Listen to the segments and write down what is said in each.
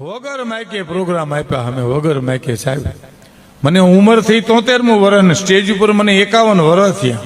વગર માયકે પ્રોગ્રામ આપ્યા અમે, વગર માયકે સાહેબ. મને ઉંમર થઈ તોતેરમું વર્ષ ને સ્ટેજ ઉપર મને એકાવન વર્ષ થયા.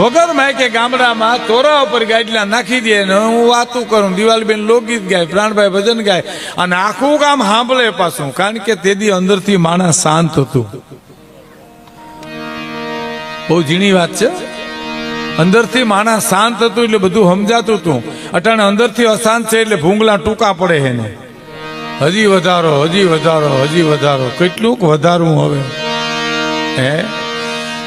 વગર માયકે ગામડામાં તોરા ઉપર ગાડલા નાખી દે ને હું વાતું કરું, દિવાલબેન લોકગીત ગાય, પ્રાણભાઈ ભજન ગાય, અને આખું ગામ સાંભળે પાછું, કારણ કે તેદી અંદરથી માણસ શાંત હતું. બહુ ઝીણી વાત છે. અંદરથી માણસ શાંત હતું એટલે બધું સમજાતું હતું. અટાણે અંદરથી અશાંત છે એટલે ભૂંગલા ટૂંકા પડે એને. હજી વધારો હજી વધારો હજી વધારો. કેટલુંક વધારવું હવે. હે?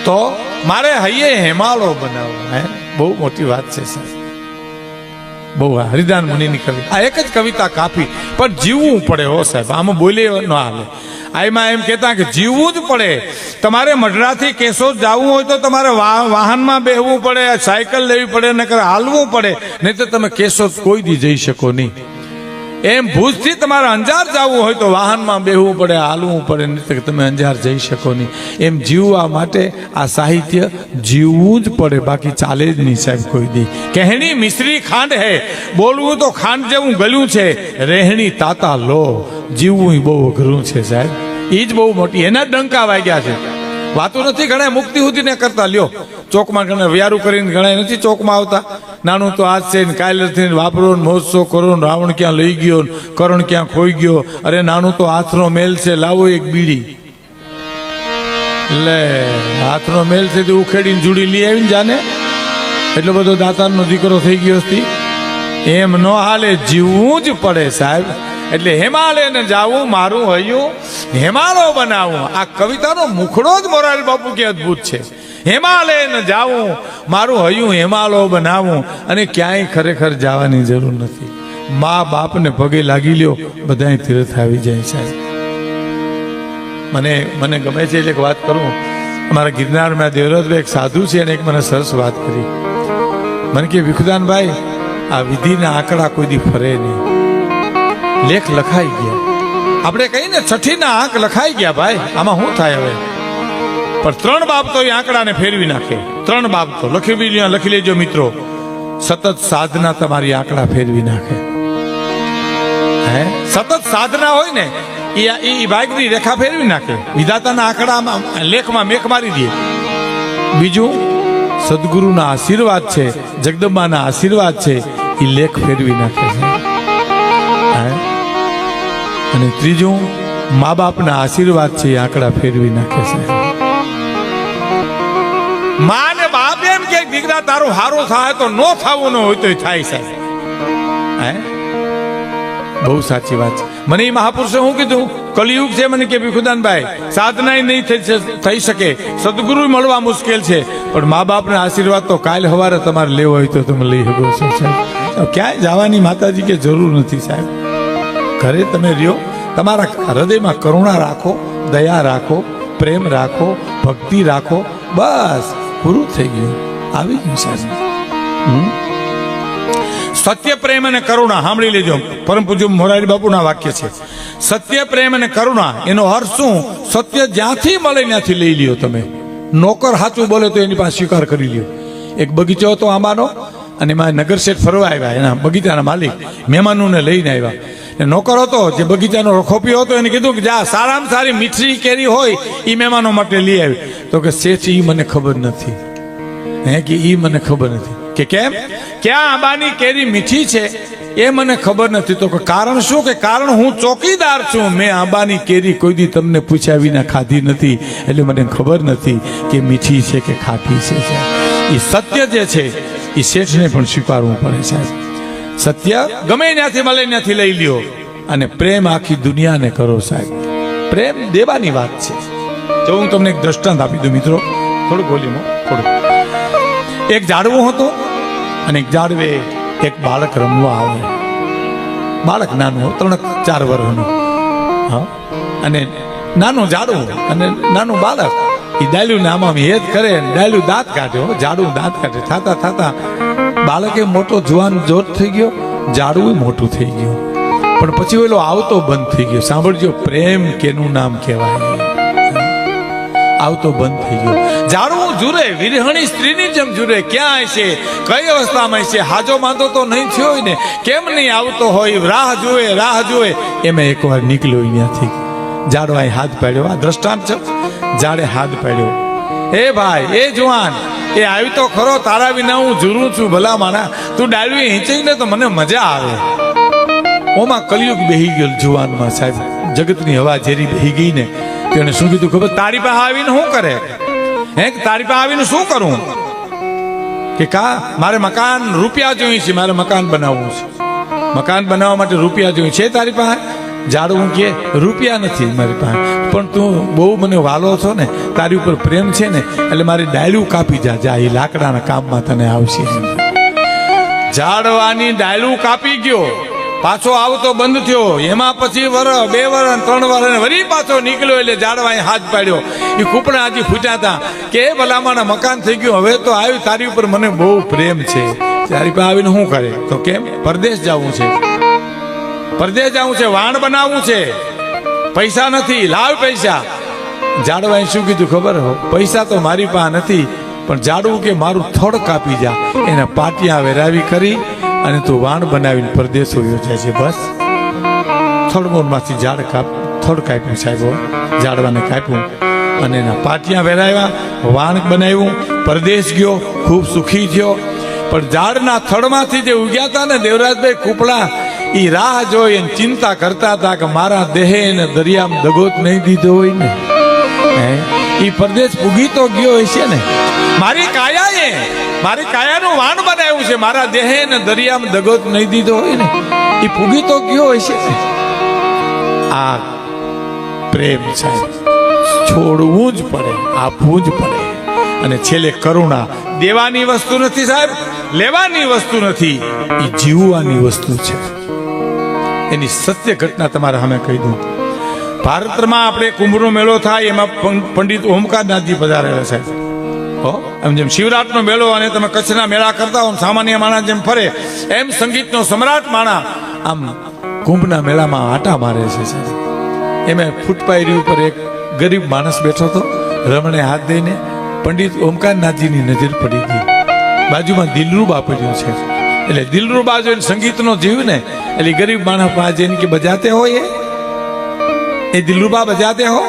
તો મારે હૈયે હેમાળો બનાવો હે? બહુ મોટી વાત છે, સાહેબ. બહુ હરિદાન મુનિની કવિતા આ એક જ કવિતા કાપી, પણ જીવવું પડે હો, સાહેબ. આમાં બોલે ન હાલે. આમાં એમ કહેતા કે જીવવું જ પડે. તમારે મઢડાથી કેશોદ જવું હોય તો તમારે વાહનમાં બેહવું પડે સાયકલ લેવી પડે, નકર હાલવું પડે. નહીં તો તમે કેશોદ કોઈ દી જઈ શકો નહીં. એમ ભૂજથી તમારે અંજાર જવું હોય તો વાહનમાં બેહવું પડે, હાલવું પડે, નહીં તો તમે અંજાર જઈ શકો નહીં. એમ જીવવા માટે આ સાહિત્ય જીવવું જ પડે, બાકી ચાલે જ નહીં સાહેબ કોઈ દી. કહેણી મિશ્રી ખાંડ હે, બોલવું તો ખાંડ જેવું ગલ્યું છે. રહેણી તાતા લો, જીવવું બહુ અઘરું છે સાહેબ. એ જ બહુ મોટી. એના ડંકા વાગ્યા છે. વાતો નથી ઘણા મુક્તિ સુધી ને કરતા. લ્યો, ચોકમાં ઘણા વ્યારું કરીને ઘણા નથી ચોકમાં આવતા. નાનું તો આજ છે ને, કાલે થઈને વાપરો ને, મહોત્સવ કરો રાવણ ક્યાં લઈ ગયો ને, કરણ ક્યાં ખોઈ ગયો. અરે નાનું તો હાથનો મેલ છે, લાવો એક બીડી. લે, હાથનો મેલ છે તે ઉખેડીને જુડી લઈ આવીને જાને. એટલો બધો દાતારનો દીકરો થઈ ગયો હતી એમ ન હાલે જીવવું જ પડે સાહેબ. એટલે હિમાલય ને જાવું, મારું હૈયું, હિમાલય બનાવું. આ કવિતાનો મુખડો જ મોરારી બાપુ કે અદ્ભુત છે. હિમાલય ને જાવું, મારું હૈયું હિમાલય બનાવું અને ક્યાંય ખરેખર જવાની જરૂર નથી. મા બાપને પગે લાગી લ્યો, બધાય તીર્થ આવી જાય સાહેબ મને મને ગમે છે એટલે એક વાત કરું. અમારા ગિરનારમાં દેવરાજભાઈ એક સાધુ છે અને એક મને સરસ વાત કરી. મને કે, વિખુદાનભાઈ, આ વિધિના આંકડા કોઈ દી ફરે નહીં. લેખ લખાઈ ગયા. આપણે કહીને છઠ્ઠીના આંક લખાઈ ગયા ભાઈ. આમાં શું થાય હવે? પણ ત્રણ બાબતો એ આંકડાને ફેરવી નાખે. ત્રણ બાબતો. લખી લખી લેજો મિત્રો. સતત સાધના તમારી આંકડા ફેરવી નાખે. હે? સતત સાધના હોય ને, એ એ ભાગની રેખા ફેરવી નાખે. વિધાતાના આંકડામાં, લેખમાં મેક મારી દે. બીજું, સદગુરુના આશીર્વાદ છે, જગદંબાના આશીર્વાદ છે, એ લેખ ફેરવી નાખે છે? અને ત્રીજું મા બાપના આશીર્વાદ છે આંકડા ફેરવી નાખે છે. મા ને બાપ એમ કે, દીકરા, તારું સારું થાય તો નો થવું, ન હોય તો થાય સાહેબ હે? બહુ સાચી વાત છે. મને એ મહાપુરુષે શું કીધું? કલિયુગ છે, મને કે ભીખુદાનભાઈ સાધના નહીં થઈ શકે. સદગુરુ મળવા મુશ્કેલ છે. પણ મા બાપના આશીર્વાદ તો કાલ સવારે તમારે લેવો હોય તો તમે લઈ શકો છો, સાહેબ. ક્યાંય જવાની માતાજી કે જરૂર નથી, સાહેબ. ઘરે તમે રહ્યો, તમારા હૃદયમાં કરુણા રાખો, દયા રાખો, પ્રેમ રાખો, ભક્તિ રાખો, બસ પૂરું થઈ ગયું. આવી ગયું સાહેબ? સત્ય, પ્રેમ અને કરુણા, સાંભળી લેજો. પરમ પૂજ્ય મોરારી બાપુના વાક્ય છે. સત્ય, પ્રેમ અને કરુણા, એનો અર્થ શું? સત્ય જ્યાંથી મળે ત્યાંથી લઈ લ્યો તમે. નોકર સાચું બોલે તો એની પાસે સ્વીકાર કરી લ્યો. એક બગીચો હતો આંબાનો, અને એમાં નગર શેઠ ફરવા આવ્યા. એના બગીચાના માલિક, મહેમાનોને લઈને આવ્યા. નોકર હતો, જે બગીચાનો રખોપીઓ હતો, એને કીધું કે, જા, સારામાં સારી મીઠી કેરી હોય એ મહેમાનો માટે લઈ આવી. તો કે, શેઠ એ મને ખબર નથી. હે, કે એ મને ખબર નથી. કે કેમ? ક્યાં આંબાની કેરી મીઠી છે, એ મને ખબર નથી. તો કે, કારણ શું? કે કારણ હું ચોકીદાર છું. મેં આંબાની કેરી કોઈ દી તમને પૂછ્યા વિના ખાધી નથી. એટલે મને ખબર નથી કે મીઠી છે કે ખાટી છે એ સત્ય જે છે એ શેઠને પણ સ્વીકારવું પડે, સાહેબ. સત્ય? ગમે ત્યાંથી મળે ત્યાંથી લઈ લ્યો. અને પ્રેમ આખી દુનિયાને કરો સાહેબ. પ્રેમ દેવાની વાત છે. તો હું તમને એક દ્રષ્ટાંત આપી દઉં મિત્રો થોડું બોલીમાં થોડું. એક ઝાડવું હતું અને એક ઝાડવે એક બાળક રમવા આવે. બાળક નાનું ત્રણ ચાર વર્ષનું. હા. અને નાનું ઝાડવું અને નાનું બાળક. એ ડાલ્યું નામ એ હેત કરે દાયલું ડાલ્યું દાંત કાઢ્યો ઝાડવું દાંત કાઢે. થાતા થાતા બાળકે મોટો જુવાન જોત થઈ ગયો ઝાડવું મોટું થઈ ગયું. પણ પછી ઓલો આવતો બંધ થઈ ગયો. સાંભળજો, પ્રેમ કેનું નામ કહેવાય. આવતો બંધ થઈ ગયો. જાડવું જુરે, વિરહણી સ્ત્રીની જેમ જુરે, ક્યાં છે કઈ અવસ્થામાં છે હાજો માંદો તો નહીં થયો હોય ને? કેમ નહીં આવતો હોય? રાહ જુએ રાહ જુએ. એમાં એકવાર નીકળ્યો અહીંયાથી. જાડવાએ હાથ પાડ્યો. આ દ્રષ્ટાંત છે. જાડે હાથ પાડ્યો. એ ભાઈ, એ જુવાન, એ આવી તો ખરો, તારા વિના હું જુરું છું ભલા માના. તું ડાળવી હિંચી ને તો મને મજા આવે. ઓમાં કલયુગ બેહી ગયો જુવાનમાં સાહેબ. જગતની હવા ઝેરી બેહી ગઈ ને તેને શું કીધું ખબર? તારી પાસે આવીને શું કરે? હે, તારી પાસે આવીને શું કરું? કે કા, મારે મકાન રૂપિયા જોઈએ છે, મારે મકાન બનાવવું છે. મકાન બનાવવા માટે રૂપિયા જોઈએ છે તારી પાસે? જાડવું કે રૂપિયા નથી મારી પાસે. પણ તું બહુ મને વાલો છો ને, તારી ઉપર પ્રેમ છે ને, એટલે મારી ડાયલું કાપી જા જા, એ લાકડાના કામમાં તને આવશે. ઝાડવાની ડાયલું કાપી ગયો. પાછો આવતો બંધ થયો. એમાં પછી વર, બે વર ત્રણ વર વરી પાછો નીકળ્યો એટલે ઝાડવાએ હાથ પાડ્યો. એ કૂપણા હજી ફૂટ્યા કે ભલામાના મકાન થઈ ગયું, હવે તો આવ્યું, તારી ઉપર મને બહુ પ્રેમ છે. તારી પાસે આવીને શું કરે? તો કેમ? પરદેશ જવું છે. પરદેશ જવું છે, વાણ બનાવવું છે. પૈસા નથી, લાવ પૈસા. ઝાડવાએ શું કીધું ખબર? હો, પૈસા તો મારી પાસે નથી, પણ ઝાડવું કે મારું થડ કાપી જા. એના પાટિયા વેરાવી કરી અને તું વાણ બનાવીને પરદેશો યોજાય છે, બસ. થડમોરમાંથી ઝાડ કાપ, થડ કાપ્યું સાહેબો ઝાડવાને કાપ્યું અને એના પાટિયા વેરાવ્યા, વાણ બનાવ્યું, પરદેશ ગયો, ખૂબ સુખી થયો. પણ ઝાડના થડમાંથી જે ઉગ્યા હતા ને દેવરાજભાઈ કૂપડા એ રાહ જોઈ ચિંતા કરતા હતા કે મારા દેહે ને દરિયામાં દગોત નહીં દીધો હોય ને. ઈ પરદેશ ઉગી તો ગયો હશે ને. મારી કાયાએ, મારી કાયાનું વાણ બનાવ્યું છે, મારા દેહે ને દરિયામાં દગોત નહીં દીધો હોય ને. એ ફૂગી તો ગયો હશે ને. આ પ્રેમ સાહેબ છોડવું જ પડે, આપવું જ પડે. અને છેલ્લે કરુણા. દેવાની વસ્તુ નથી સાહેબ, લેવાની વસ્તુ નથી. એ જીવવાની વસ્તુ છે. એની સત્ય ઘટના તમારે સામે કહી દઉં. ભારતમાં આપણે કુંભનો મેળો થાય, એમાં પંડિત ઓમકારનાથજી પધારેલા સાહેબ હો, એમ જેમ શિવરાતનો મેળો અને તમે કચ્છના મેળા કરતા હો સામાન્ય માણસ જેમ ફરે, એમ સંગીતનો સમ્રાટ માણા આમ કુંભના મેળામાં આટા મારે છે એમાં ફૂટપાયરી ઉપર એક ગરીબ માણસ બેઠો હતો, રમણે હાથ દઈને પંડિત ઓમકારનાથજીની નજર પડી ગઈ. બાજુમાં દિલરૂબ આપેલું છે. એટલે દિલરૂબા જોઈને સંગીતનો જીવ ને એટલે ગરીબ માણસ પાસે જઈને કે બજાતે હોય એ. દિલરૂબા બજાતે હો.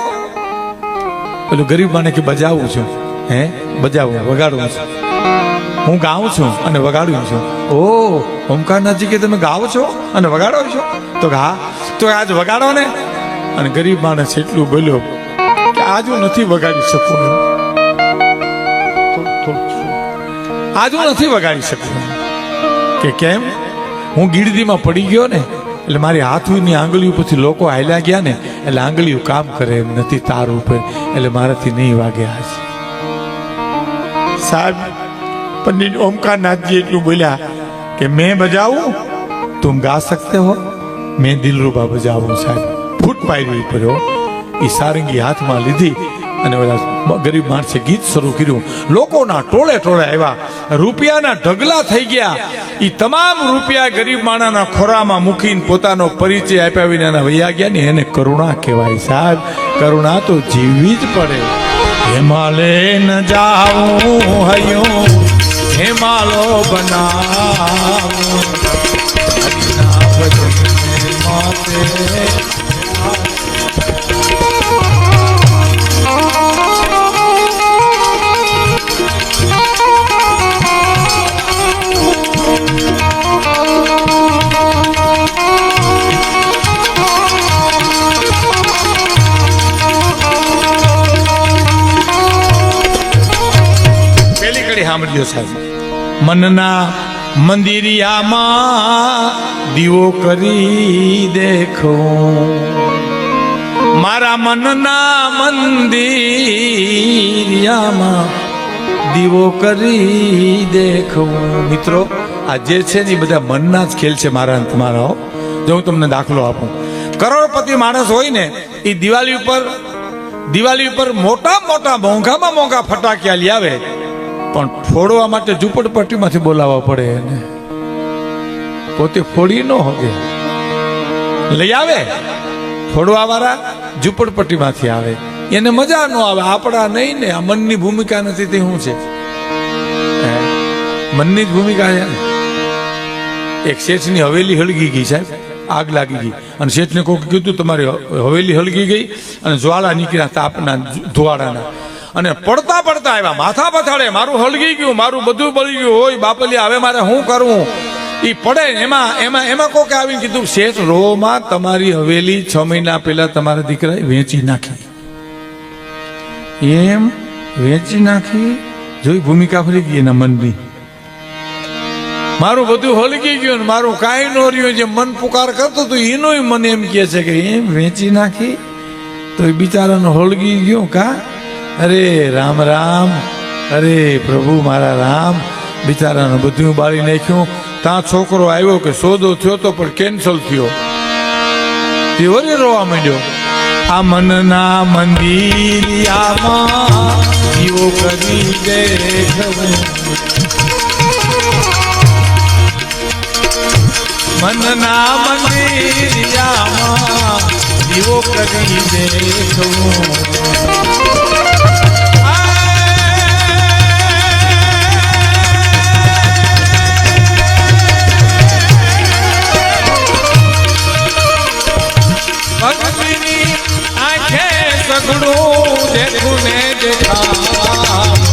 પેલું ગરીબ માને કે બજાવું છું હે? બજાવું વગાડું છું. હું ગાઉં છું અને વગાડું છું. ઓ ઓમકારનાથજી કે તમે ગાઓ છો અને વગાડો છો? તો ગા હા તો આજ વગાડો ને. અને ગરીબ માણસ એટલું બોલ્યો કે આજ હું નથી વગાડી શકું. આજ હું નથી વગાડી શકું. કે કેમ? હું ગીરદીમાં પડી ગયો ને, એટલે મારી હાથની આંગળીઓ પછી લોકો હાલ્યા ગયા ને, એટલે આંગળીઓ કામ કરે એમ નથી તાર ઉપર, એટલે મારાથી નહીં વાગે આજ. સાહેબ, પંડિત ઓમકારનાથજી એટલું બોલ્યા કે મેં બજાવું તું ગા શકતે હો? મેં દિલરૂપા બજાવું, સાહેબ. ફૂટ પાયરી પડ્યો એ સારંગી હાથમાં લીધી અને ઓલા ગરીબ માણસે ગીત શરૂ કર્યું. લોકોના ટોળે ટોળે આવ્યા. રૂપિયાના ઢગલા થઈ ગયા. એ તમામ રૂપિયા ગરીબ માણાના ખોરામાં મૂકીને પોતાનો પરિચય આપ્યા વિના વૈયા ગયા ને એને કરુણા કહેવાય. સાહેબ, કરુણા તો જીવવી જ પડે. હિમાલય ન જાઉં હયું, હિમાલો બનાવું. સાંભળ્યો સાહેબ. મનના મંદિરિયામાં દીવો કરી દેખો. મારા મનના મંદિરિયામાં દીવો કરી દેખો. મિત્રો, આ જે છે ને બધા મનના જ ખેલ છે મારા તમારા. જો હું તમને દાખલો આપું. કરોડપતિ માણસ હોય ને, એ દિવાળી ઉપર દિવાળી ઉપર મોટા મોટા મોંઘામાં મોંઘા ફટાકિયા લઈ આવે. પણ ફોડવા માટે ઝૂંપડપટ્ટીમાંથી બોલાવવા પડે એને. પોતે ફોડી ન હોગે. લઈ આવે. ફોડવા વાળા ઝૂંપડપટ્ટીમાંથી આવે. એને મજા ન આવે. આપણા નહીં ને, આ મનની ભૂમિકા નથી, તે શું છે? મનની જ ભૂમિકા છે એક શેઠની હવેલી હળગી ગઈ સાહેબ. આગ લાગી ગઈ. અને શેઠને કોઈક કીધું, તમારી હવેલી હળગી ગઈ અને જ્વાળા નીકળ્યા તાપના ધુવાડાના. અને પડતા પડતા આવ્યા. માથા પછાડે મારું હળગી ગયું, મારું બધું બળી ગયું. હોય બાપલિયા, હવે મારે શું કરવું એ પડે, એમાં એમાં એમાં કોકે આવીને કીધું, શેઠ, રોમાં તમારી હવેલી છ મહિના પહેલા તમારા દીકરાએ વેચી નાખી. એમ વેચી નાખી, જોઈ ભૂમિકા ફરી ગઈ એના મનની. મારું બધું હલકી ગયું ને મારું કાંઈ ન રહ્યું, જે મન પુકાર કરતો તો એનોય મને એમ કહે છે કે, એમ વેચી નાખી તો એ બિચારાનો હળગી ગયો કા? અરે રામ રામ. અરે પ્રભુ મારા રામ. બિચારાનું બધું બાળી નાખ્યું. ત્યાં છોકરો આવ્યો કે સોદો થયો તો પણ કેન્સલ થયો. તે વળી રોવા માંડ્યો. આ મનના મંદિરિયામાં દીવો કરી દેખવું મનના મંદિરિયામાં દીવો કરી દેખવું સગડું દેખું ને દેખા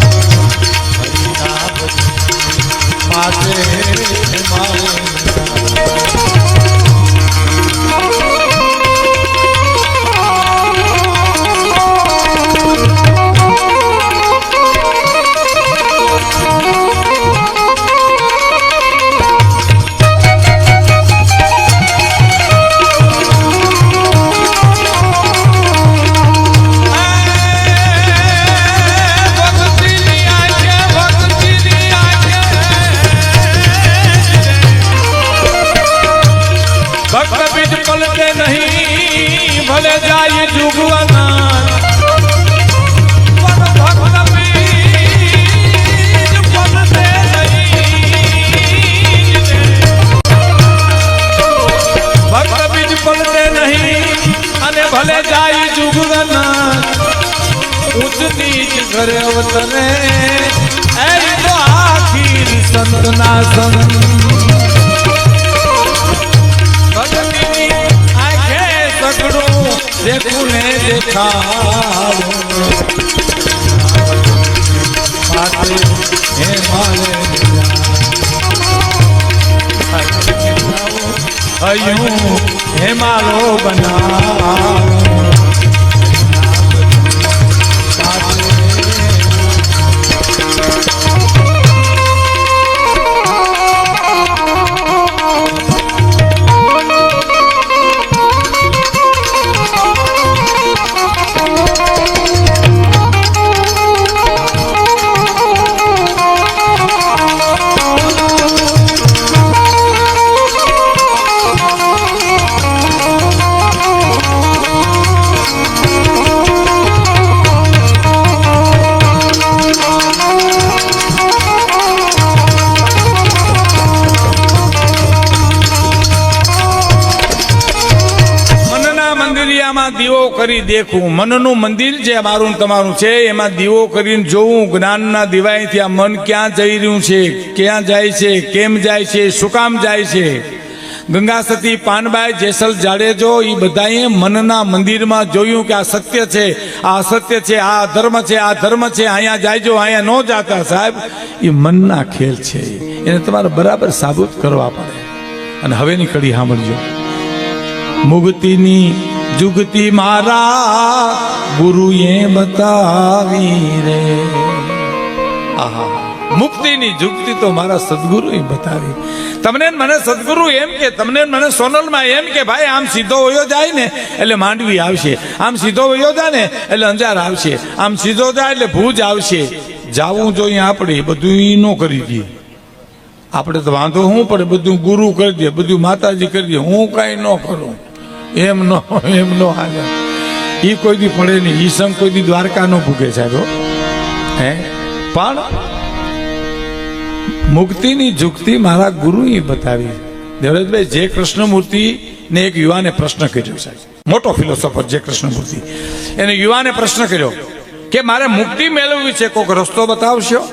નીચ કરે અવતરે એ તો આખી સંતના સંત ભગતીની આંખે સગડું દેખું ને દેખાડું માથે હે કરી દેખું, મનનું મંદિર જે મારું તમારું છે, એમાં દીવો કરીને જોવું જ્ઞાનના દિવાયથી આ મન ક્યાં જઈ રહ્યું છે, ક્યાં જાય છે, કેમ જાય છે, શું કામ જાય છે? ગંગા સતી, પાનબાઈ, જેસલ જાડેજો એ બધાએ મનના મંદિરમાં જોયું કે આ સત્ય છે, આ અસત્ય છે, આ ધર્મ છે, આ ધર્મ છે, અહીંયા જાયજો, અહીંયા ન જાતા સાહેબ. એ મનના ખેલ છે. એને તમારે બરાબર સાબુત કરવા પડે. અને હવેની કડી સાંભળજો. મુક્તિની જુગતી મારા ગુરુએ બતાવી રે. આહા. મુક્તિની જુગતી તો મારા સદગુરુએ બતાવી. તમને મને સદગુરુ એમ કે, તમને મને સોનલમાં એમ કે, ભાઈ, આમ સીધો વયો જાય ને, એટલે માંડવી આવશે. આમ સીધો વયો જાય ને, એટલે અંજાર આવશે. આમ સીધો જાય એટલે ભુજ આવશે. જાવું જોઈએ આપણે બધું ઈ નો કરી દઈએ. આપણે તો વાંધો શું પડે બધું ગુરુ કરી દે, બધું માતાજી કરી દે. હું કાંઈ ન કરું. એમ નો એમ નો હાલે. એ કોઈ દી પડે નહીં. ઈ સંઘ કોઈ દી દ્વારકા નો ભૂગે સાહેબ, હે. પણ મુક્તિની જુક્તિ મારા ગુરુએ બતાવી. દેવરાજભાઈ જે કૃષ્ણમૂર્તિ ને એક યુવાને પ્રશ્ન કર્યો સાહેબ. મોટો ફિલોસોફર જે કૃષ્ણમૂર્તિ. એને યુવાને પ્રશ્ન કર્યો કે મારે મુક્તિ મેળવવી છે કોઈક રસ્તો બતાવશો?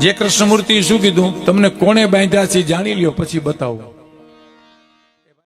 જે કૃષ્ણમૂર્તિ શું કીધું? તમને કોણે બાંધ્યા છે જાણી લ્યો, પછી બતાવો.